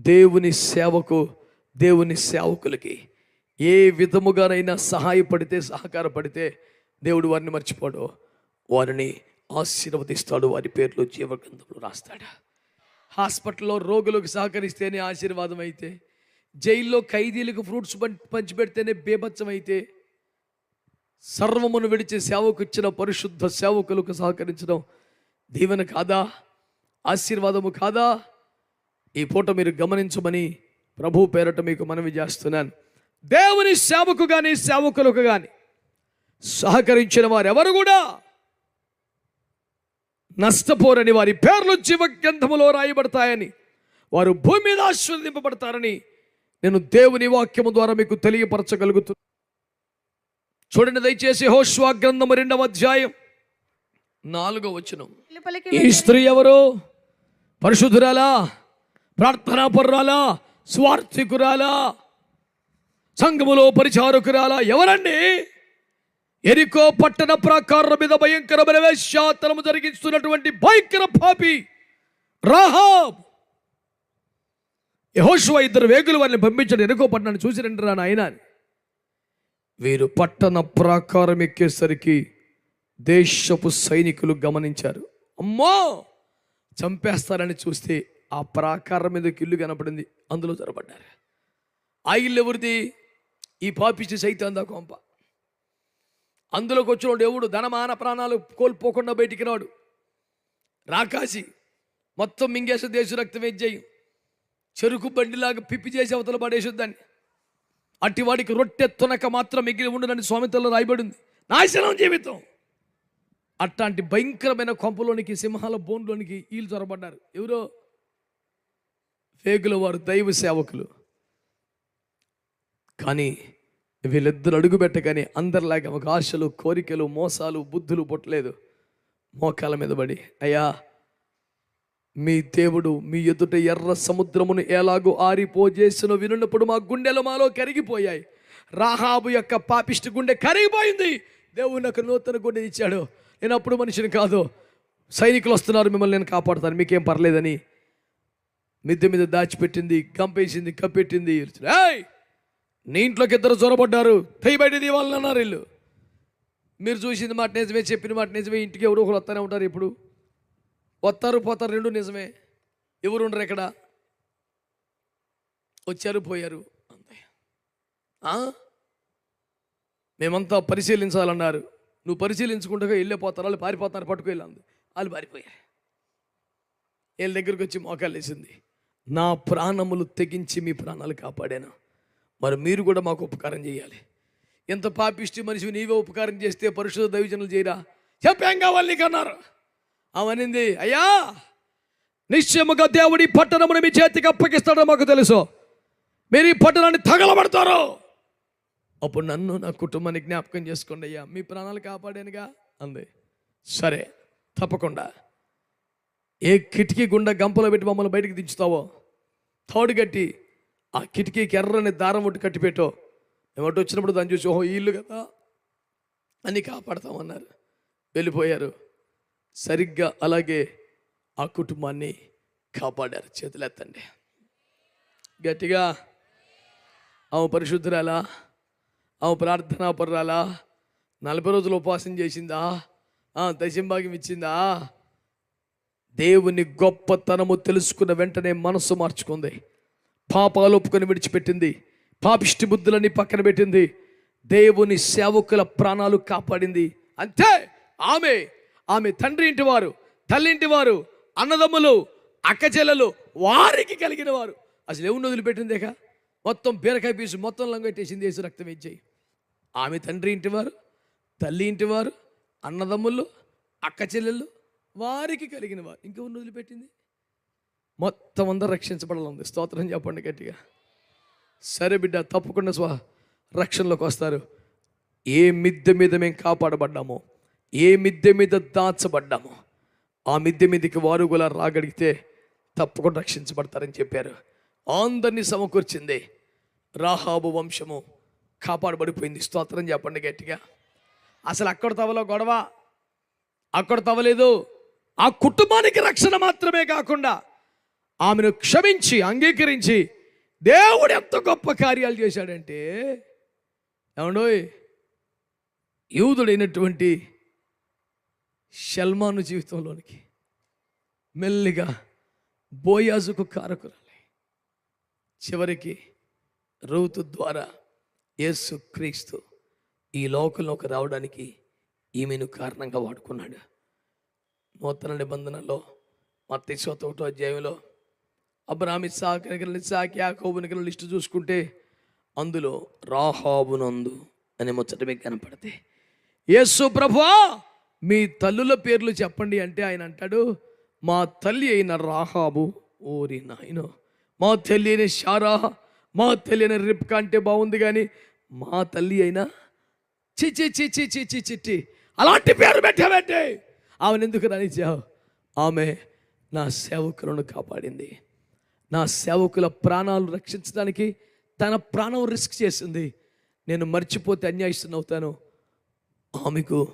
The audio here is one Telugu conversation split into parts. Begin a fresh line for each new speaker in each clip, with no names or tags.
దేవుని సేవకు దేవుని సేవకులకి ఏ విధముగానైనా సహాయపడితే సహకారపడితే దేవుడు వారిని మర్చిపోడు. వారిని ఆశీర్వదిస్తాడు. వారి పేర్లు జీవగ్రంథంలో రాస్తాడు. హాస్పిటల్లో రోగులకు సహకరిస్తేనే ఆశీర్వాదం అయితే జైల్లో ఖైదీలకు ఫ్రూట్స్ పంచిపెడితేనే బేభత్సం అయితే సర్వమును విడిచి సేవకు ఇచ్చిన పరిశుద్ధ సేవకులకు సహకరించడం దీవెన కాదా? ఆశీర్వాదము కాదా? ఈ పూట మీరు గమనించమని ప్రభు పేరట మీకు మనవి చేస్తున్నాను. దేవుని సేవకు కానీ సేవకులకు కానీ సహకరించిన వారు ఎవరు కూడా నష్టపోరని వారి పేర్లు జీవ గ్రంథములో రాయబడతాయని వారు భూమి మీద ఆశీర్వదింపబడతారని నేను దేవుని వాక్యము ద్వారా మీకు తెలియపరచగలుగుతున్నాను చూడండి దయచేసి హోష్వా గ్రంథము రెండవ అధ్యాయం నాలుగో వచనం. ఈ స్త్రీ ఎవరు? పరిశుద్ధురాలా? ప్రార్థనాపరురాలా స్వార్థికురాలా సంఘములో పరిచారకురాలా ఎవరండి? ఎరికో పట్టణ ప్రాకారం మీద భయంకరమైన వేశ్యాతనము జరిగిస్తున్నటువంటి భయంకర పాపి రాహాబ్. యెహోషువ ఇద్దరు వేగులు వారిని పంపించండి ఎరుకో పట్టణాన్ని చూసి రండి రా నాయన వీరు పట్టణ ప్రాకారం ఎక్కేసరికి దేశపు సైనికులు గమనించారు. అమ్మో! చంపేస్తారని చూస్తే ఆ ప్రాకారం మీద ఇల్లు కనపడింది. అందులో జరబడ్డారు ఆ ఇల్లు ఎవరిది? ఈ పాపిచ్చి సైతం దా కొంప. అందులోకి వచ్చినోడు ఎవడు ధనమాన ప్రాణాలు కోల్పోకుండా బయటికి రాడు. రాకాసి మొత్తం మింగేసే దేశ రక్తం వేజ్జేయం చెరుకు బండిలాగా పిప్పి చేసి అవతల పడేసొద్దాన్ని అట్టి వాడికి రొట్టె తునక మాత్రం మిగిలి ఉండునని స్వామితల్లో రాయబడింది. నాశనం జీవితం. అట్లాంటి భయంకరమైన కొంపలోనికి సింహాల బోన్లోనికి వీళ్ళు చొరబడ్డారు. ఎవరో ఫేగుల వారు దైవ సేవకులు. కానీ వీళ్ళిద్దరు అడుగుపెట్టగానే అందరిలాగా ఒక ఆశలు కోరికలు మోసాలు బుద్ధులు పుట్టలేదు. మోకాల మీద పడి అయ్యా మీ దేవుడు మీ ఎదుట ఎర్ర సముద్రమును ఎలాగో ఆరిపోజేసిన వినున్నప్పుడు మా గుండెలు మాలో కరిగిపోయాయి. రాహాబు యొక్క పాపిష్టి గుండె కరిగిపోయింది. దేవుడు నాకు నూతన గుండె ఇచ్చాడు. నేను అప్పుడు మనిషిని కాదు. సైనికులు వస్తున్నారు మిమ్మల్ని నేను కాపాడుతాను. మీకేం పర్లేదని మిద్దె మీద దాచిపెట్టింది కంపేసింది కప్పెట్టింది. ఏయ్! నీ ఇంట్లోకి ఇద్దరు జ్వరపడ్డారు తెయ్యి బయట వాళ్ళని అన్నారు వీళ్ళు. మీరు చూసింది మాట నిజమే చెప్పిన మాట నిజమే. ఇంటికి ఎవరో ఒకరు వస్తూనే ఉంటారు ఇప్పుడు. వస్తారు పోతారు రెండు నిజమే. ఎవరు ఉండరు ఇక్కడ వచ్చారు పోయారు. అంతే. మేమంతా పరిశీలించాలన్నారు. నువ్వు పరిశీలించుకుంటా వెళ్ళిపోతారు వాళ్ళు పారిపోతారు పట్టుకు వెళ్ళాను వాళ్ళు పారిపోయారు. వీళ్ళ దగ్గరికి వచ్చి మోకాలు వేసింది. నా ప్రాణములు తెగించి మీ ప్రాణాలు కాపాడాను. మరి మీరు కూడా మాకు ఉపకారం చేయాలి. ఎంత పాపిష్టి మనిషి నీవే ఉపకారం చేస్తే పరిశుద్ధ దైవజనులు చేయరా? చెప్పేం కావాలి నీకు అన్నారు. అవనింది అయ్యా నిశ్చయముగా దేవుడి పట్టణమును మీ చేతికి అప్పగిస్తాడో మాకు తెలుసు. మీరు ఈ పట్టణాన్ని తగలబడతారు. అప్పుడు నన్ను నా కుటుంబాన్ని జ్ఞాపకం చేసుకోండి అయ్యా. మీ ప్రాణాలు కాపాడానుగా? అంది. సరే తప్పకుండా. ఏ కిటికీ గుండా గంపలో పెట్టి మమ్మల్ని బయటికి దించుతావో? థర్డ్ కట్టి ఆ కిటికీకి ఎర్రని దారం ఒకటి కట్టిపెట్టో. మేము అటు వచ్చినప్పుడు దాన్ని చూసి ఓహో ఇల్లు కదా అని కాపాడతామన్నారు. వెళ్ళిపోయారు. సరిగ్గా అలాగే ఆ కుటుంబాన్ని కాపాడారు చేతులెత్తండి. గట్టిగా ఆమె పరిశుద్ధురాలా ఆమె ప్రార్థనా పర్రాలా నలభై రోజులు ఉపవాసం చేసిందా? దశంభాగ్యం ఇచ్చిందా? దేవుని గొప్పతనము తెలుసుకున్న వెంటనే మనస్సు మార్చుకుంది. పాపాలు ఒప్పుకొని విడిచిపెట్టింది. పాపిష్టి బుద్ధులని పక్కన పెట్టింది. దేవుని సేవకుల ప్రాణాలు కాపాడింది. అంతే! ఆమె ఆమె తండ్రి ఇంటి వారు తల్లింటి వారు అన్నదమ్ములు అక్కచెల్లెలు వారికి కలిగిన వారు. అసలు ఎవరిని వదిలిపెట్టిందేక మొత్తం బీరకాయ పీసు మొత్తం లంగట్టేసింది వేసి రక్తం ఇచ్చాయి. ఆమె తండ్రి ఇంటివారు తల్లి ఇంటివారు అన్నదమ్ములు అక్క చెల్లెళ్ళు వారికి కలిగిన వారు. ఇంకెవరిని వదిలిపెట్టింది? మొత్తం అందరూ రక్షించబడాలంది. స్తోత్రం చెప్పండి గట్టిగా. సరే బిడ్డ తప్పకుండా స్వా రక్షణలోకి వస్తారు. ఏ మిద్దె మీద మేము కాపాడబడ్డామో ఏ మిద్దె మీద దాచబడ్డామో ఆ మిద్దె మీదకి వారు కూడా రాగడిగితే తప్పకుండా రక్షించబడతారని చెప్పారు. అందరినీ సమకూర్చింది. రాహాబు వంశము కాపాడబడిపోయింది. స్తోత్రం చెప్పండి గట్టిగా. అసలు అక్కడ తవలో గొడవ? అక్కడ తవలేదు. ఆ కుటుంబానికి రక్షణ మాత్రమే కాకుండా ఆమెను క్షమించి అంగీకరించి దేవుడు ఎంత గొప్ప కార్యాలు చేశాడంటే ఏమండో యూదుడైనటువంటి షల్మాను జీవితంలోనికి మెల్లిగా బోయాజుకు కారకురాలి చివరికి రూతు ద్వారా యేసు క్రీస్తు ఈ లోకంలోకి రావడానికి ఈమెను కారణంగా వాడుకున్నాడు. నూతన నిబంధనలో మత్స్యోత ఒకటో అధ్యాయంలో అబ్రాహ్మి సాకనికల సాకి యాకోబునికల లిస్టు చూసుకుంటే అందులో రాహాబునందు అనే ముచ్చట మీకు కనపడితే యేసు ప్రభా మీ తల్లుల పేర్లు చెప్పండి అంటే ఆయన అంటాడు మా తల్లి అయిన రాహాబు ఓరి నాయన మా తల్లి అయిన షారా మా తల్లి అయిన రిప్కా అంటే బాగుంది కానీ మా తల్లి అయినా చి చిచి చిచి చిట్టి అలాంటి పేరు పెట్టామంటే ఆమెను ఎందుకు రానిచ్చావు? ఆమె నా సేవకులను కాపాడింది. నా సేవకుల ప్రాణాలు రక్షించడానికి తన ప్రాణం రిస్క్ చేసింది. నేను మర్చిపోతే అన్యాయస్తుని అవుతాను. ఆమెకు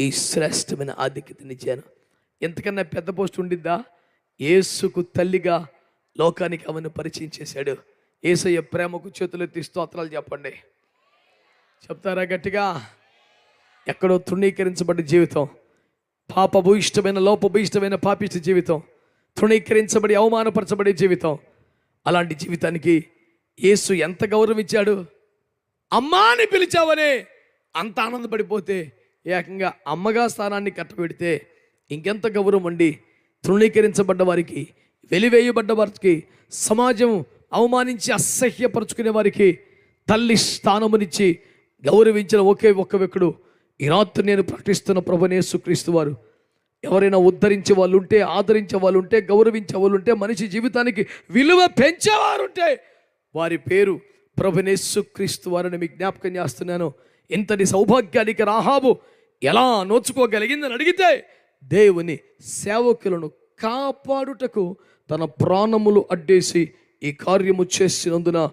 ఈ శ్రేష్టమైన ఆధిక్యతనిచ్చాను ఎంతకన్నా పెద్ద పోస్ట్ ఉండిద్దా? యేసుకు తల్లిగా లోకానికి ఆమెను పరిచయం చేశాడు. ఏసయ్య ప్రేమకు చేతులెత్తి స్తోత్రాలు చెప్పండి. చెప్తారా గట్టిగా? ఎక్కడో తృణీకరించబడ్డ జీవితం. పాపభూయిష్టమైన లోపభూయిష్టమైన పాపిష్ట జీవితం తృణీకరించబడి అవమానపరచబడే జీవితం. అలాంటి జీవితానికి యేసు ఎంత గౌరవించాడు? అమ్మా అని పిలిచావనే అంత ఆనందపడిపోతే ఏకంగా అమ్మగా స్థానాన్ని కట్టబెడితే ఇంకెంత గౌరవం అండి తృణీకరించబడ్డ వారికి వెలివేయబడ్డ వారికి సమాజం అవమానించి అసహ్యపరుచుకునే వారికి తల్లి స్థానమునిచ్చి గౌరవించిన ఒకే ఒక్క వ్యక్తుడు ఈ రాత్రి నేను ప్రకటిస్తున్న ప్రభునేసు క్రీస్తు వారు ఎవరైనా ఉద్ధరించే వాళ్ళు ఉంటే ఆదరించే వాళ్ళు ఉంటే గౌరవించే వాళ్ళు ఉంటే మనిషి జీవితానికి విలువ పెంచేవారుంటే వారి పేరు ప్రభునేసు క్రీస్తు వారిని మీకు జ్ఞాపకం చేస్తున్నాను. ఇంతటి సౌభాగ్యానికి రాహాబు ఎలా నోచుకోగలిగిందని అడిగితే దేవుని సేవకులను కాపాడుటకు తన ప్రాణములు అడ్డేసి ఈ కార్యము చేసినందున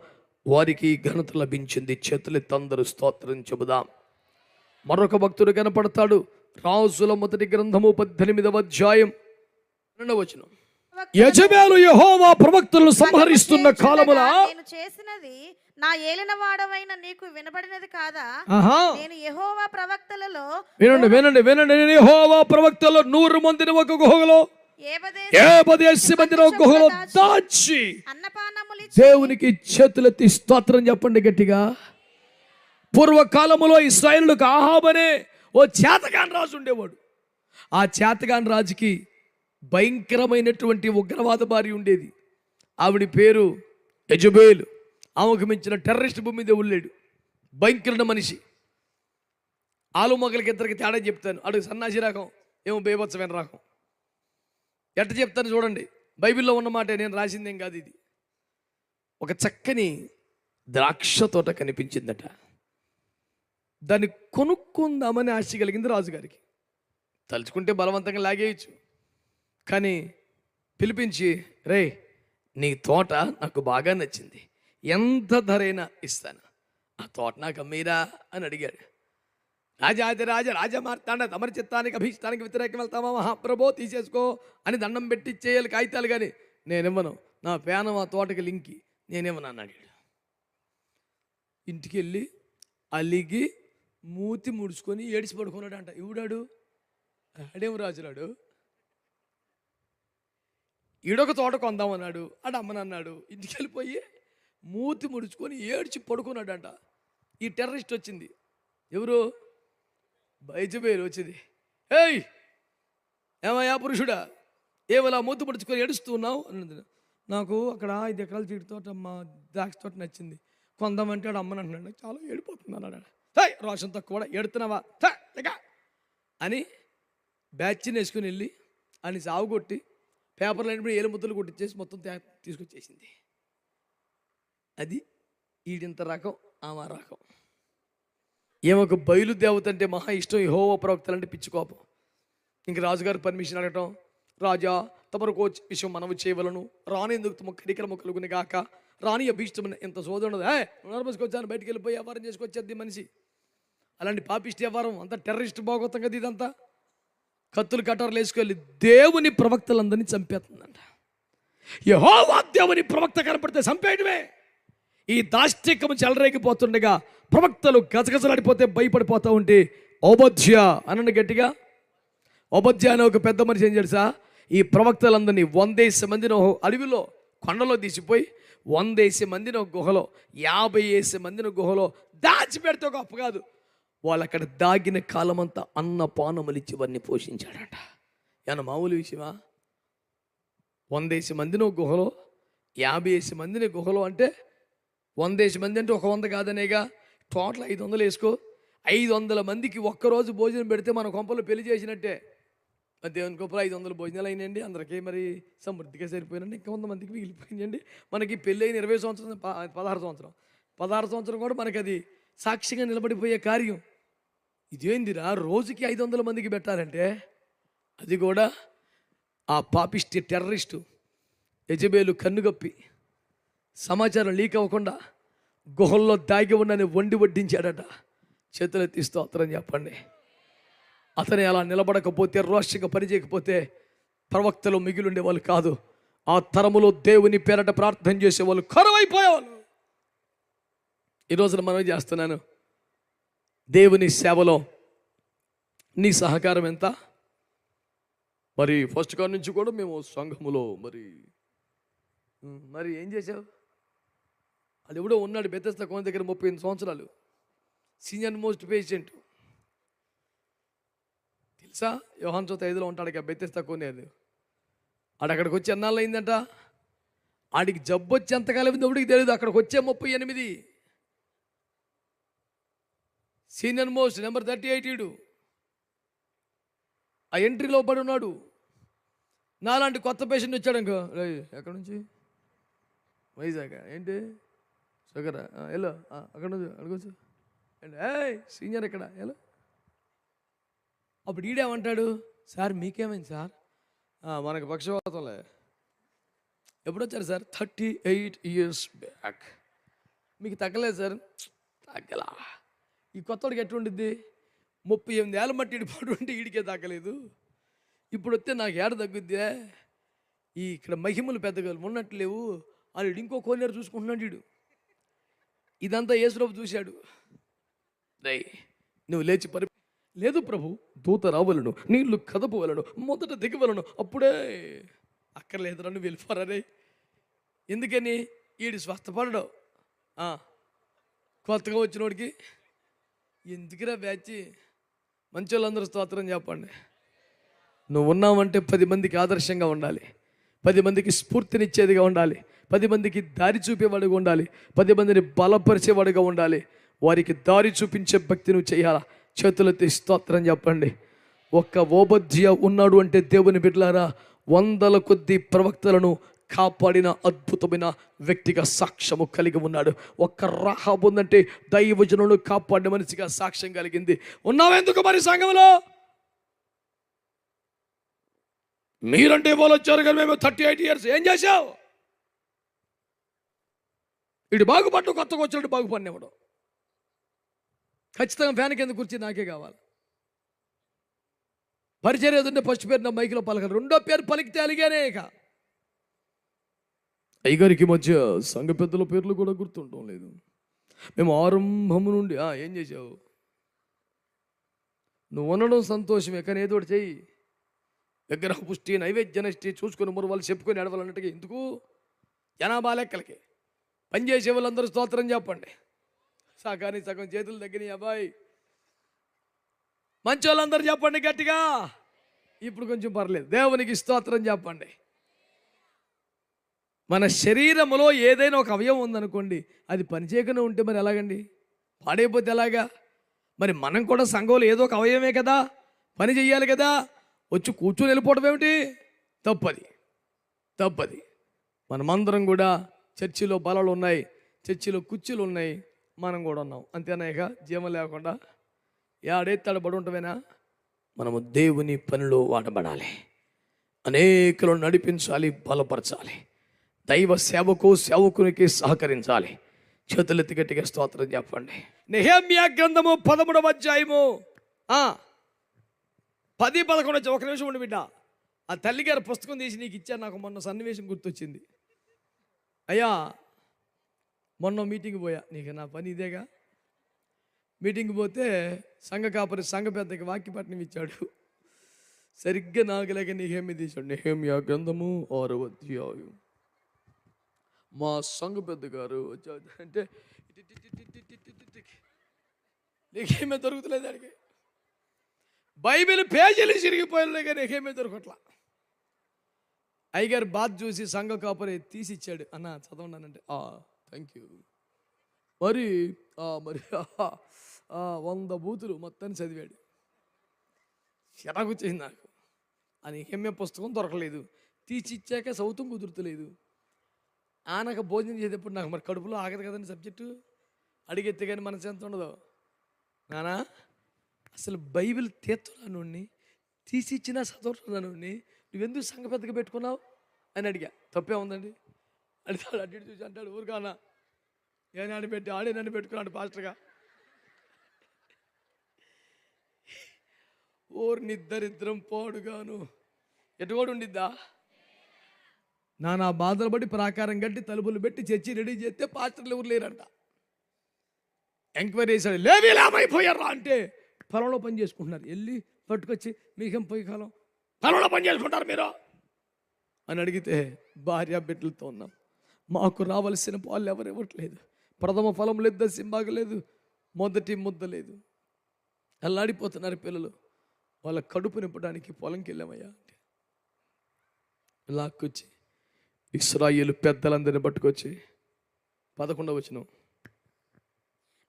వారికి ఘనత లభించింది. చేతులెత్తందరూ స్తోత్రం చెబుదాం. మరొక భక్తుడు కనపడతాడు. రాజుల మొదటి గ్రంథము పద్దెనిమిదవ అధ్యాయం రెండవ వచనం. యజమేలు యెహోవా ప్రవక్తలను సంహరిస్తున్న కాలముల
నేను చేసినది నా ఏలిన వాడవైన నీకు వినబడినది కాదా? నేను యెహోవా ప్రవక్తలలో
వినండి వినండి వినండి. నేను యెహోవా ప్రవక్తలో నూరు మందిని ఒక గుహలో దాచి దేవునికి చేతులెత్తి స్తోత్రం చెప్పండి గట్టిగా. పూర్వకాలములో ఇస్రాయేలులకు ఆహాబనే ఓ చేతగాన్ రాజు ఉండేవాడు. ఆ చేతగాన్ రాజుకి భయంకరమైనటువంటి ఉగ్రవాద భార్య ఉండేది. ఆవిడ పేరు యజబేలు. ఆమెకు మించిన టెర్రరిస్ట్ భూమి మీద ఉల్లేడు. భయంకరమైన మనిషి. ఆలు మొగలకి ఇద్దరికి తేడా చెప్తాను. అడుగు సన్నాసి రకం ఏమో బేబత్సమైన రకం. ఎట్ట చెప్తాను చూడండి. బైబిల్లో ఉన్న మాట నేను రాసిందేం కాదు ఇది. ఒక చక్కని ద్రాక్ష తోట కనిపించిందట. దాన్ని కొనుక్కుందామని ఆశ కలిగింది రాజుగారికి. తలుచుకుంటే బలవంతంగా లాగేయచ్చు. కానీ పిలిపించి రే నీ తోట నాకు బాగా నచ్చింది. ఎంత ధరైనా ఇస్తాను. ఆ తోట నాకు అమ్మీరా అని అడిగాడు. రాజాది రాజ రాజమార్తాండ తమరి చిత్తానికి అభిష్టానికి వ్యతిరేకం వెళ్తామా మహాప్రభో? తీసేసుకో అని దండం పెట్టి చేయాలి కాగితాలు కానీ నేనివ్వను. నా పేనం ఆ తోటకి లింకి. నేనేమన్నా అన్నాడు. వీడు. ఇంటికి వెళ్ళి అలిగి మూతి ముడుచుకొని ఏడిసి పడుకున్నాడు అంట ఇవిడాడు ఆడేం రాజులాడు? ఈడొక తోట కొందామన్నాడు ఆడు అమ్మనన్నాడు. ఇంటికి వెళ్ళిపోయి మూతి ముడుచుకొని ఏడ్చి పడుకున్నాడంట. ఈ టెర్రరిస్ట్ వచ్చింది. ఎవరు? బయజబేరు వచ్చింది. ఏయ్! ఏమయ్యా పురుషుడా? ఏమలా మూతి ముడుచుకొని ఏడుస్తున్నావు అన్నది. నాకు అక్కడ ఐదు ఎకరాల చీటి తోట మా ద్రాక్ష తోట నచ్చింది. కొందామంటే ఆడు అమ్మని అంటున్నాడు చాలా ఏడిపోతుంది అన్నాడు హై రోషంతో కూడా ఏడుతున్నావా థ, ఇక అని బ్యాచ్ని వేసుకుని వెళ్ళి అని సాగు కొట్టి పేపర్లు అయినప్పుడు ఏలు ముద్దలు కొట్టించేసి మొత్తం తీసుకొచ్చేసింది. అది ఈడింత రకం ఆమె రకం. ఏమొక బయలు దేవత అంటే మహా ఇష్టం ఈ హోవ ప్రవక్తలు అంటే పిచ్చి కోపం. ఇంక రాజుగారు పర్మిషన్ అడగటం రాజా తమరకు విషయం మనము చేయవలను రానేందుకు తమ కరికరము మొక్కలుగుని గాక రాని అభీష్టమైన ఎంత సోదరుడు ఏ నర్మసుకొచ్చాను బయటికి వెళ్ళిపోయి వ్యాపారం చేసుకొచ్చేది మనిషి. అలాంటి పాపిస్ట్ వ్యవహారం అంతా టెర్రరిస్ట్ భాగవతం కదా ఇదంతా? కత్తులు కటారులు వేసుకెళ్ళి దేవుని ప్రవక్తలందరినీ చంపేస్తుందంట. యహోవా దేవుని ప్రవక్త కనపడితే చంపేయడమే. ఈ దాష్టికము చెలరేగిపోతుండగా ప్రవక్తలు గజగజలాడిపోతే భయపడిపోతూ ఉంటే ఓబధ్య అనండి గట్టిగా. ఓబధ్య అనే ఒక పెద్ద మనిషి ఏం తెలుసా ఈ ప్రవక్తలందరినీ వందేసి మందిని అడవిలో కొండలో తీసిపోయి వందేసి మందిని ఒక గుహలో యాభై వేసి మందిని గుహలో దాచిపెడితే గొప్ప కాదు. వాళ్ళు అక్కడ దాగిన కాలమంతా అన్న పానములు ఇచ్చి వారిని పోషించాడంట. ఏమన్నా మామూలు విషయమా? వందేసి మందిని ఒక గుహలో యాభై వేసి మందిని గుహలో అంటే వందేసి మంది అంటే ఒక వంద కాదనేగా? టోటల్ ఐదు వందలు వేసుకో. ఐదు వందల మందికి ఒక్కరోజు భోజనం పెడితే మన కొంపలు పెళ్ళి చేసినట్టే. దేవుని కొంపలో ఐదు వందల భోజనాలు అయినాయండి. అందరికీ మరి సమృద్ధిగా సరిపోయినండి ఇంకా కొంతమందికి మిగిలిపోయిందండి మనకి పెళ్ళి అయిన ఇరవై సంవత్సరం ప- పదహారు సంవత్సరం. పదహారు సంవత్సరం కూడా మనకి అది సాక్షిగా నిలబడిపోయే కార్యం. ఇదేందిరా? రోజుకి ఐదు వందల మందికి పెట్టారంటే? అది కూడా ఆ పాపిష్టి టెర్రరిస్టు యజబేలు కన్నుగప్పి. సమాచారం లీక్ అవ్వకుండా గుహల్లో దాగి ఉన్నని వండి వడ్డించాడట. చేతులెత్తి స్తోత్రం చెప్పండి. అతని అలా నిలబడకపోతే రోషంగా పనిచేయకపోతే ప్రవక్తలు మిగిలిండే వాళ్ళు కాదు. ఆ తరములో దేవుని పేరట ప్రార్థన చేసేవాళ్ళు కరువైపోయేవాళ్ళు. ఈ రోజున మనం చేస్తున్నాను? దేవుని సేవలో నీ సహకారం ఎంత? మరి ఫస్ట్ కార్ నుంచి కూడా మేము సంఘములో మరి మరి ఏం చేసావు అది ఎవడో ఉన్నాడు బెత్తస్త కోన దగ్గర ముప్పై ఎనిమిది సంవత్సరాలు. సీనియర్ మోస్ట్ పేషెంట్ తెలుసా? యోహాన్ చోత ఐదులో ఉంటాడు ఇక బెత్తస్త కోనేది ఆడు అక్కడికి వచ్చి ఎన్నాళ్ళు అయిందంట? ఆడికి జబ్బు వచ్చి ఎంతకాలం అయింది ఎవడికి తెలియదు అక్కడికి వచ్చే ముప్పై ఎనిమిది. Senior most number thirty eight ఈడు. ఆ ఎంట్రీలో పడి ఉన్నాడు. నాలాంటి కొత్త పేషెంట్ వచ్చాడు ఇంకా ఎక్కడి నుంచి? వైజాగ్ ఏంటి? షుగరా ఎలా అక్కడ నుంచి అడగచ్చు ఏయ్ సీనియర్ ఇక్కడ ఎలా అప్పుడు ఈడేమంటాడు? Sir మీకేమైంది sir? మనకు పక్షవాతంలే ఎప్పుడు వచ్చారు sir? Thirty eight years back. మీకు తగ్గలేదు సార్? తగ్గలా. ఈ కొత్తవాడికి ఎట్లుండిద్ది? ముప్పై ఎనిమిది ఏళ్ళ మట్టి ఇడిపాటు ఉంటే ఈడికే తగ్గలేదు ఇప్పుడు వస్తే నాకు ఏడ తగ్గుద్దే ఈ ఇక్కడ మహిమలు పెద్దగా ఉన్నట్టు లేవు. వాళ్ళు ఇంకో కోనేరు చూసుకుంటున్నాడు వీడు ఇదంతా యేసురావు చూశాడు. రై నువ్వు లేచి పరి లేదు ప్రభు దూత రావలను నీళ్ళు కదపవలను మొదట దిగవలను అప్పుడే అక్కర్లేదురా నువ్వు వెళ్ళిపోరారే ఎందుకని? వీడు స్వస్థపడడు. కొత్తగా వచ్చినోడికి ఎందుకురా బ్యాచ్? మంచి వాళ్ళందరూ స్తోత్రం చెప్పండి. నువ్వు ఉన్నావంటే పది మందికి ఆదర్శంగా ఉండాలి. పది మందికి స్ఫూర్తినిచ్చేదిగా ఉండాలి. పది మందికి దారి చూపేవాడిగా ఉండాలి. పది మందిని బలపరిచేవాడిగా ఉండాలి. వారికి దారి చూపించే భక్తి నువ్వు చేయాలా? చేతులెత్తి స్తోత్రం చెప్పండి. ఒక్క ఓబధ్య ఉన్నాడు అంటే దేవుని బిడ్డలారా వందల కొద్ది ప్రవక్తలను కాపాడిన అద్భుతమైన వ్యక్తిగా సాక్ష్యము కలిగి ఉన్నాడు. ఒక్క రాహాబు ఉందంటే దైవజనుడు కాపాడిన మనిషిగా సాక్ష్యం కలిగింది. ఉన్నావెందుకు మరి సంఘంలో మీరంటే ఇవాళ వచ్చారు కానీ మేము థర్టీ ఎయిట్ ఇయర్స్ ఏం చేశావు? ఇటు బాగుపడ్డు కొత్తగా వచ్చినట్టు బాగుపడినవాడు ఖచ్చితంగా ఫ్యాన్ కింద కూర్చి నాకే కావాలి. పరిచయం ఏదంటే ఫస్ట్ పేరు నా మైకిలో పలకరు రెండో పేరు పలికితే అలిగానే ఇక. అయ్యగారికి మధ్య సంఘ పెద్దల పేర్లు కూడా గుర్తుండటం లేదు. మేము ఆరంభము నుండి ఏం చేసావు నువ్వు ఉండడం సంతోషమే కానీ ఏదో ఒకటి చెయ్యి. విగ్రహ పుష్టి నైవేద్య నష్టి చూసుకొని మరి చెప్పుకొని ఎడవాలన్నట్టుగా ఎందుకు? జనాభా లెక్కలకి. పనిచేసే వాళ్ళందరూ స్తోత్రం చెప్పండి. సగాని సగం చేతులు తగ్గినాయి అబ్బాయి. మంచి వాళ్ళందరూ చెప్పండి గట్టిగా. ఇప్పుడు కొంచెం పర్లేదు. దేవునికి స్తోత్రం చెప్పండి. మన శరీరములో ఏదైనా ఒక అవయవం ఉందనుకోండి అది పనిచేయకుండా ఉంటే మరి ఎలాగండి? పాడైపోతే ఎలాగా? మరి మనం కూడా సంఘంలో ఏదో ఒక అవయవమే కదా పని చెయ్యాలి కదా వచ్చి కూర్చొని వెళ్ళిపోవడం ఏమిటి? తప్పది. తప్పది. మనమందరం కూడా చర్చిలో బలాలు ఉన్నాయి చర్చిలో కుర్చీలు ఉన్నాయి మనం కూడా ఉన్నాం. అంతేనా ఇక? జీవం లేకుండా. ఏడేత్తాడు పడి ఉంటామేనా మనము దేవుని పనిలో వాడబడాలి. అనేకులను నడిపించాలి బలపరచాలి. దైవ సేవకు సేవకునికి సహకరించాలి. చేతులెత్తి గట్టిగా స్తోత్రం చెప్పండి. నెహమ్యా గ్రంథము పదమూడవ అధ్యాయము. పది పదకొండు వచ్చి ఒక నిమిషం ఉండి బిడ్డ. ఆ తల్లిగారి పుస్తకం తీసి నీకు ఇచ్చాను నాకు మొన్న సన్నివేశం గుర్తొచ్చింది. అయ్యా మొన్న మీటింగ్ పోయా. నీకు నా పని ఇదేగా? మీటింగ్ పోతే సంఘ కాపరి సంఘ పెద్దకి వాక్యపట్నం ఇచ్చాడు. సరిగ్గా నాగలేక నీకేమి తీశాడు. నేహేమియా గ్రంథము ఆరో అధ్యాయం. మా సంఘ పెద్ద గారు అంటే నీకేమీ దొరుకుతులేదు అడిగి బైబిల్ పేజీలు చిరిగిపోయినా కానీ నీకేమీ దొరకట్లా. అయ్యగారు బాధ చూసి సంఘ కాపరి తీసి ఇచ్చాడు. అన్న చదవండి ఆ థ్యాంక్ యూ మరి మరి వంద బూతులు మొత్తాన్ని చదివాడు. చిరాకు వచ్చింది నాకు. అని హెమ్మె పుస్తకం దొరకలేదు. తీసిచ్చాక సౌతం కుదురుతలేదు. ఆనక భోజనం చేసేటప్పుడు నాకు మరి కడుపులో ఆగదు కదండి సబ్జెక్టు. అడిగెత్తే కానీ మనసు ఎంత ఉండదు. నానా అసలు బైబిల్ తీర్చురానుండి తీసి ఇచ్చినా చదవరానుండి నువ్వెందుకు సంఘ పెద్దగా పెట్టుకున్నావు? అని అడిగా. తప్పే ఉందండి. అడిగాడు అడ్డు చూసి అంటాడు ఊరుకానా ఏ నాన్న పెట్టి ఆడే నన్ను పెట్టుకున్నాడు పాస్టర్గా. ఓర్నిద్దరిద్దరం పోడుగాను. ఎటుకోడు ఉండిద్దా? నానా బాధలు బట్టి ప్రాకారం కట్టి తలుపులు పెట్టి చర్చి రెడీ చేస్తే పాస్టర్లు ఎవరు లేరంట. ఎంక్వైరీ చేశాడు లేవి లేమైపోయారా అంటే పొలంలో పని చేసుకుంటున్నారు. వెళ్ళి పట్టుకొచ్చి మీకేం పోయి కాలం? పొలంలో పని చేసుకుంటారు మీరు? అని అడిగితే భార్య బిడ్డలతో ఉన్నాం. మాకు రావలసిన పాలు ఎవరు ఇవ్వట్లేదు ప్రథమ ఫలం లేదు దశింబాగ లేదు మొదటి ముద్ద లేదు. అల్లాడిపోతున్నారు పిల్లలు. వాళ్ళ కడుపు నింపడానికి పొలంకి వెళ్ళామయ్యా అంటే లాక్కొచ్చి ఇస్రాయేలు పెద్దలందరిని పట్టుకొచ్చి పదకొండవ వచ్చిన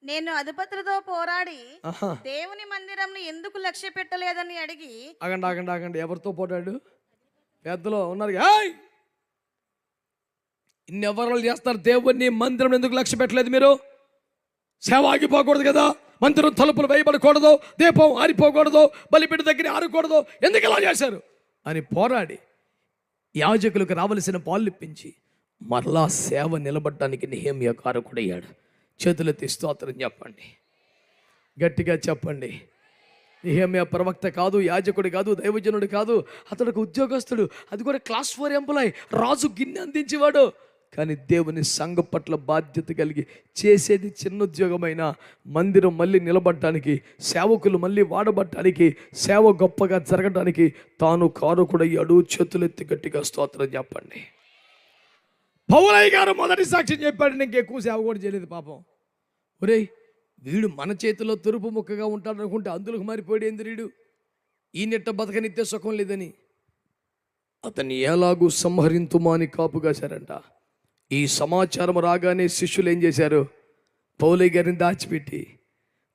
నేను అధిపతులతో పోరాడి దేవుని మందిరంను ఎందుకు లక్ష్య పెట్టలేదని అడిగి
ఆగండి ఆగండి ఆగండి. ఎవరితో పోటాడు పెద్దలో ఉన్నారు! ఇన్ని ఎవరు చేస్తారు? దేవుణ్ణి మందిరం ఎందుకు లక్ష్య పెట్టలేదు మీరు? సేవ ఆగిపోకూడదు కదా. మందిరం తలుపులు వేయబడకూడదు. దీపం ఆరిపోకూడదు. బలిపిడి దగ్గర ఆరకూడదు. ఎందుకు ఇలా చేశారు? అని పోరాడి యాజకులకు రావలసిన పాలు ఇప్పించి మరలా సేవ నిలబడటానికి నిహేమియా కారకుడయ్యాడు. చేతులెత్తి స్తోత్రం చెప్పండి. గట్టిగా చెప్పండి. నిహేమియా ప్రవక్త కాదు యాజకుడు కాదు దైవజనుడు కాదు అతడు ఒక ఉద్యోగస్తుడు అది కూడా క్లాస్ ఫోర్ ఎంప్లాయ్ రాజు గిన్నె అందించేవాడు. కానీ దేవుని సంఘ పట్ల బాధ్యత కలిగి చేసేది చిన్న ఉద్యోగమైన మందిరం మళ్ళీ నిలబడటానికి సేవకులు మళ్ళీ వాడబడటానికి సేవ గొప్పగా జరగడానికి తాను కారు కూడా కారకుడయ్యాడు చేతులెత్తి గట్టిగా స్తోత్రం చెప్పండి. పౌరయ్య గారు మొదటి సాక్ష్యం చెప్పాడు నీకు ఎక్కువ సేవ కూడా చేయలేదు పాపం. ఒరేయ్ వీడు మన చేతిలో తురుపు ముక్కగా ఉంటాడు అనుకుంటే అందులోకి మారిపోయాడు ఏంది వీడు? ఈ నెట్ట బతకనిత్తే సుఖం లేదని. అతన్ని ఎలాగూ సంహరింతుమా అని కాపు కాశారంట ఈ సమాచారం రాగానే శిష్యులు ఏం చేశారు? పౌలయ్య గారిని దాచిపెట్టి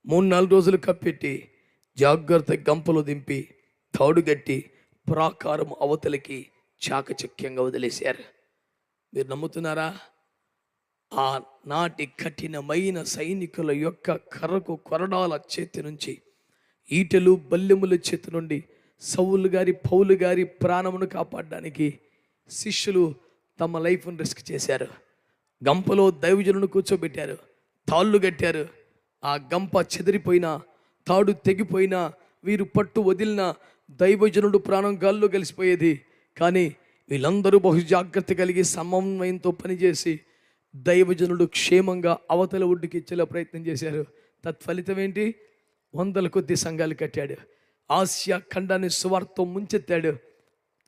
మూడు నాలుగు రోజులు కప్పెట్టి జాగ్రత్త గంపలు దింపి తాడుగట్టి ప్రాకారం అవతలికి చాకచక్యంగా వదిలేశారు. మీరు నమ్ముతున్నారా? ఆ నాటి కఠినమైన సైనికుల యొక్క కర్రకు కొరడాల చేతి నుంచి ఈటెలు బల్లెముల చేతి నుండి సౌలు గారి పౌలు గారి ప్రాణమును కాపాడడానికి శిష్యులు తమ లైఫ్ను రిస్క్ చేశారు. గంపలో దైవజనులను కూర్చోబెట్టారు. తాళ్ళు కట్టారు. ఆ గంప చెదిరిపోయినా తాడు తెగిపోయినా వీరు పట్టు వదిలిన దైవజనుడు ప్రాణం గాల్లో కలిసిపోయేది కానీ వీళ్ళందరూ బహు జాగ్రత్త కలిగి సమన్వయంతో పనిచేసి దైవజనుడు క్షేమంగా అవతల ఒడ్డుకి ఇచ్చేలా ప్రయత్నం చేశారు. తత్ఫలితం ఏంటి? వందల కొద్ది సంఘాలు కట్టాడు. ఆసియా ఖండాన్ని సువార్తో ముంచెత్తాడు.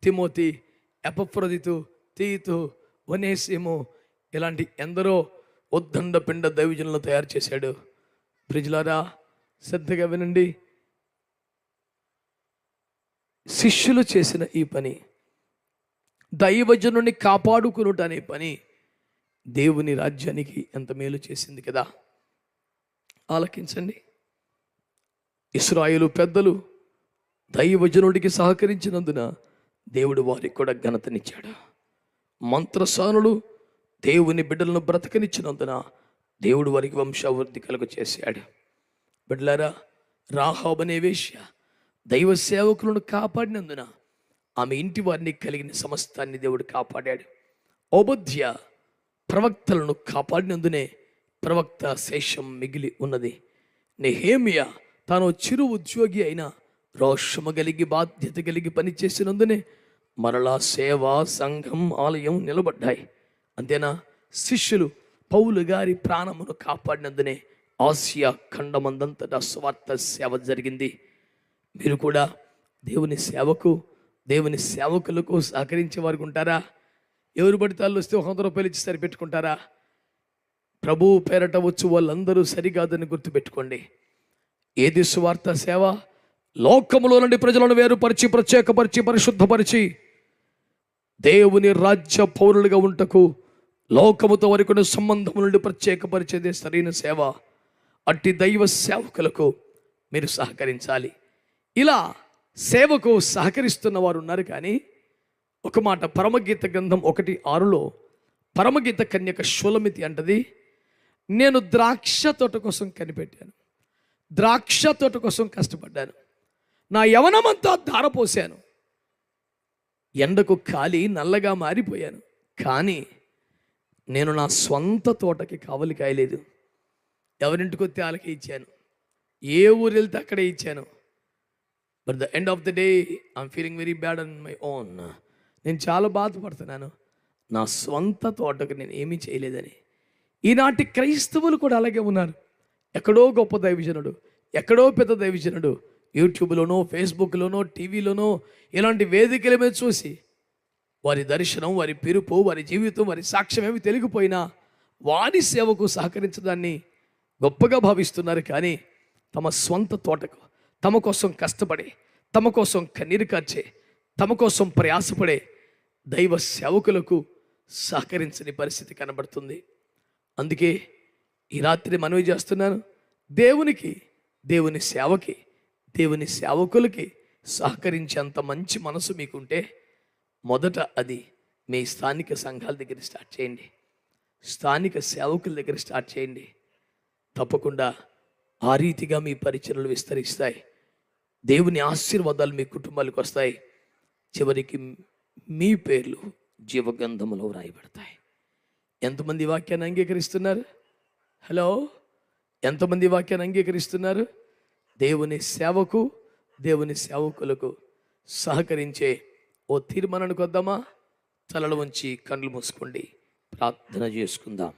తిమోతి ఎపఫ్రదితు తీతు వనేసిము. ఇలాంటి ఎందరో ఉద్దండ పిండ దైవజనులను తయారు చేశాడు. ప్రజలారా శ్రద్ధగా వినండి. శిష్యులు చేసిన ఈ పని దైవజనుని కాపాడుకునుట అనే పని దేవుని రాజ్యానికి ఎంత మేలు చేసింది కదా. ఆలకించండి. ఇస్రాయేలు పెద్దలు దైవజనుడికి సహకరించినందున దేవుడు వారికి కూడా ఘనతనిచ్చాడు. మంత్రసానులు దేవుని బిడ్డలను బ్రతకనిచ్చినందున దేవుడు వారికి వంశావృద్ధి కలుగ చేశాడు. బిడ్డలారా రాహాబ్ అనే దైవ సేవకులను కాపాడినందున ఆమె ఇంటి వారిని కలిగిన సమస్తాన్ని దేవుడు కాపాడాడు. ఓబద్య ప్రవక్తలను కాపాడినందునే ప్రవక్త శేషం మిగిలి ఉన్నది. నెహేమియా తాను చిరు ఉద్యోగి అయిన రోషము కలిగి బాధ్యత కలిగి పనిచేసినందునే మరలా సేవ సంఘం ఆలయం నిలబడ్డాయి. అంతేనా? శిష్యులు పౌలు గారి ప్రాణమును కాపాడినందునే ఆసియా ఖండమందంతటా స్వార్థ సేవ జరిగింది. మీరు కూడా దేవుని సేవకు దేవుని సేవకులకు సహకరించే వారికి ఉంటారా? ఎవరు పడితే వాళ్ళు వస్తే ఒక వంద రూపాయలు ఇచ్చి సరిపెట్టుకుంటారా? ప్రభు పేరట వచ్చు వాళ్ళందరూ సరికాదని గుర్తుపెట్టుకోండి. ఏది స్వార్థ సేవ? లోకములో నుండి ప్రజలను వేరుపరిచి ప్రత్యేకపరిచి పరిశుద్ధపరిచి దేవుని రాజ్య పౌరులుగా ఉంటకు లోకముతో వరకు సంబంధం నుండి ప్రత్యేకపరిచేదే సరైన సేవ అట్టి దైవ సేవకులకు మీరు సహకరించాలి. ఇలా సేవకు సహకరిస్తున్న వారు ఉన్నారు కానీ ఒక మాట పరమగీత గ్రంథం ఒకటి ఆరులో పరమగీత కన్యక శూలమితి అంటది నేను ద్రాక్ష తోట కోసం కనిపెట్టాను. ద్రాక్ష తోట కోసం కష్టపడ్డాను. నా యవనమంతా ధారపోసాను. ఎండకు కాలి నల్లగా మారిపోయాను. కానీ నేను నా సొంత తోటకి కావలి కాయలేదు ఎవరింటికి వస్తే వాళ్ళకి ఇచ్చాను. ఏ ఊరు వెళ్తే అక్కడే ఇచ్చాను. But the end of the day I'm feeling very bad on my own నేను చాలా బాధపడుతున్నాను. నా సొంత తోటకు నేను ఏమీ చేయలేదని. ఈనాటి క్రైస్తవులు కూడా అలాగే ఉన్నారు. ఎక్కడో గొప్ప దైవజనుడు ఎక్కడో పెద్ద దైవజనుడు యూట్యూబ్లోనో ఫేస్బుక్లోనో టీవీలోనో ఇలాంటి వేదికల మీద చూసి వారి దర్శనం వారి పిలుపు వారి జీవితం వారి సాక్ష్యం ఏమి తెలిగిపోయినా వారి సేవకు సహకరించడాన్ని గొప్పగా భావిస్తున్నారు కానీ తమ స్వంత తోటకు తమ కోసం కష్టపడి తమ కోసం కన్నీరు కార్చే తమ కోసం ప్రయాసపడే దైవ సేవకులకు సహకరించని పరిస్థితి కనబడుతుంది. అందుకే ఈ రాత్రి మనవి చేస్తున్నాను. దేవునికి దేవుని సేవకి దేవుని సేవకులకి సహకరించేంత మంచి మనసు మీకుంటే మొదట అది మీ స్థానిక సంఘాల దగ్గర స్టార్ట్ చేయండి. స్థానిక సేవకుల దగ్గర స్టార్ట్ చేయండి. తప్పకుండా ఆ రీతిగా మీ పరిచయలు విస్తరిస్తాయి. దేవుని ఆశీర్వాదాలు మీ కుటుంబాలకు వస్తాయి. చివరికి మీ పేర్లు జీవగంధములో వ్రాయబడతాయి. ఎంతమంది వాక్యాన్ని అంగీకరిస్తున్నారు? హలో? ఎంతమంది వాక్యాన్ని అంగీకరిస్తున్నారు? దేవుని సేవకు దేవుని సేవకులకు సహకరించే ఓ తీర్మానానికి వద్దామా? తలలు వంచి కళ్ళు మూసుకోండి. ప్రార్థన చేసుకుందాం.